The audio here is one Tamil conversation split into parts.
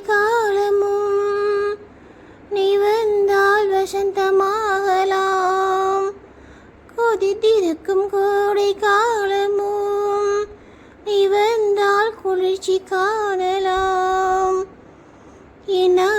காலமும் நீ வந்தால் வசந்தமாகலாம். கொதித்திருக்கும் கோடை காலமும் நீ வந்தால் குளிர்ச்சி காணலாம். என்ன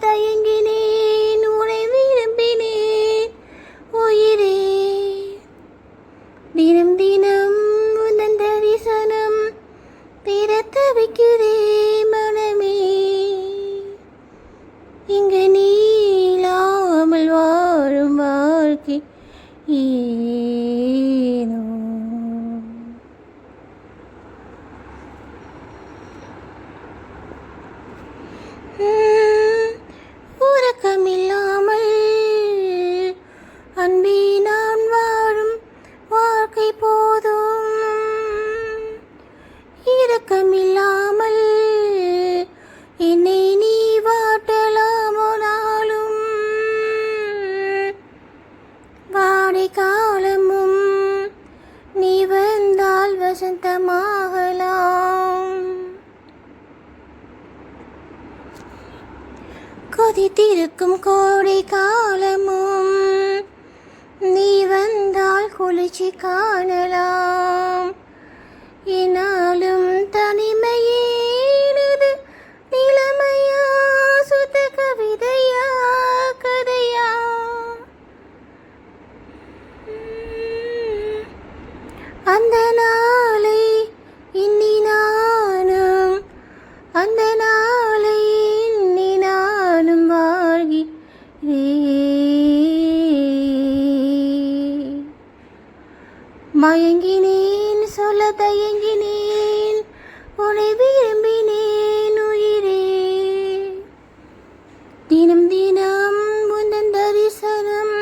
தயங்கினேன் உனை விரும்பினேன் உயிரே. தினம் தினம் உந்தன் தரிசனம் பிறத்த தவிக்கிறே மனமே. இங்கு நீளாமல் வாழும் வாழ்க்கை ஏனோ. உம், அன்பே நான் வாழும் வாழ்க்கை போதும். இரக்கமில்லாமல் என்னை நீ வாட்டலாமோ நாளும். வாடை காலமும் நீ வந்தால் வசந்தமாகலாம். கொதித்திருக்கும் கோடை காலமும் நீ வந்தால் குளிர்ச்சி காணலாம். மயங்கினேன் சொல்ல தயங்கினேன் உனை விரும்பினேன் உயிரே. தினம் தினம் உந்தன் தரிசனம்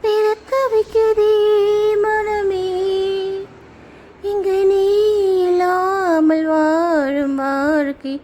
பிறக்க வைக்கிறதே மனமே. இங்கு நீ இல்லாமல் வாழும் வாழ்க்கை